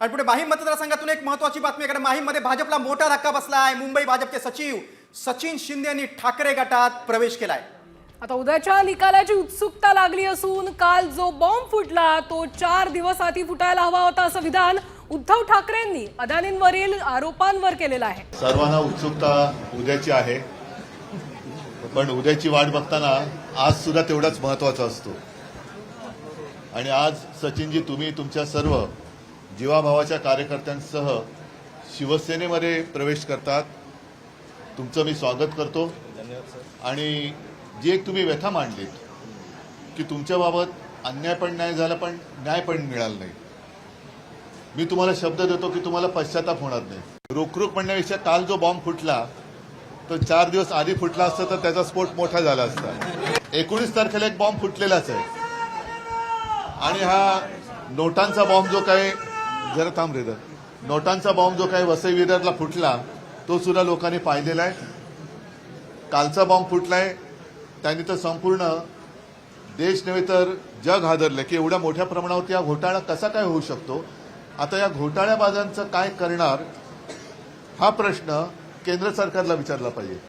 आणि पुढे माहीम मतदारसंघातून एक महत्वाची बातमी आहे माहीममध्ये भाजपला मोठा धक्का बसला आहे मुंबई भाजपचे सचिव सचिन शिंदे यांनी ठाकरे गटात प्रवेश केलाय. आता उद्याच्या निकालाची उत्सुकता लागली असून काल जो बॉम्ब फुटला तो चार दिवस आधी फुटायला हवा होता असं विधान उद्धव ठाकरेंनी अदानींवरील आरोपांवर केलेलं आहे. सर्वांना उत्सुकता उद्याची आहे. पण उद्याची वाट बघताना आज सुद्धा तेवढाच महत्त्वाचा असतो. आणि आज सचिनजी तुम्ही तुमच्या सर्व जीवाभावाच्या कार्यकर्त्यांसह शिवसेनेमध्ये प्रवेश करतात. तुमचं मी स्वागत करतो. आणि जी एक तुम्ही व्यथा मांडलीत की तुमच्याबाबत अन्याय पण न्याय झाला पण न्याय पण मिळाला नाही. मी तुम्हाला शब्द देतो की तुम्हाला पश्चाताप होणार नाही. रोखरोख म्हणण्यापेक्षा काल जो बॉम्ब फुटला तो चार दिवस आधी फुटला असता तर त्याचा स्फोट मोठा झाला असता. एकोणीस तारखेला एक बॉम्ब फुटलेलाच आहे. आणि हा नोटांचा बॉम्ब जो काही जरा थांब रे नोटांचा बॉम्ब जो काही वसई विरारला फुटला तो सुद्धा लोकांनी पाहिलेला आहे. कालचा बॉम्ब फुटलाय त्यांनी तर संपूर्ण देश नव्हे तर जग हादरलं की एवढ्या मोठ्या प्रमाणावरती हा घोटाळा कसा काय होऊ शकतो? आता या घोटाळ्याबाजांचं काय करणार? हा प्रश्न केंद्र सरकारला विचारला पाहिजे.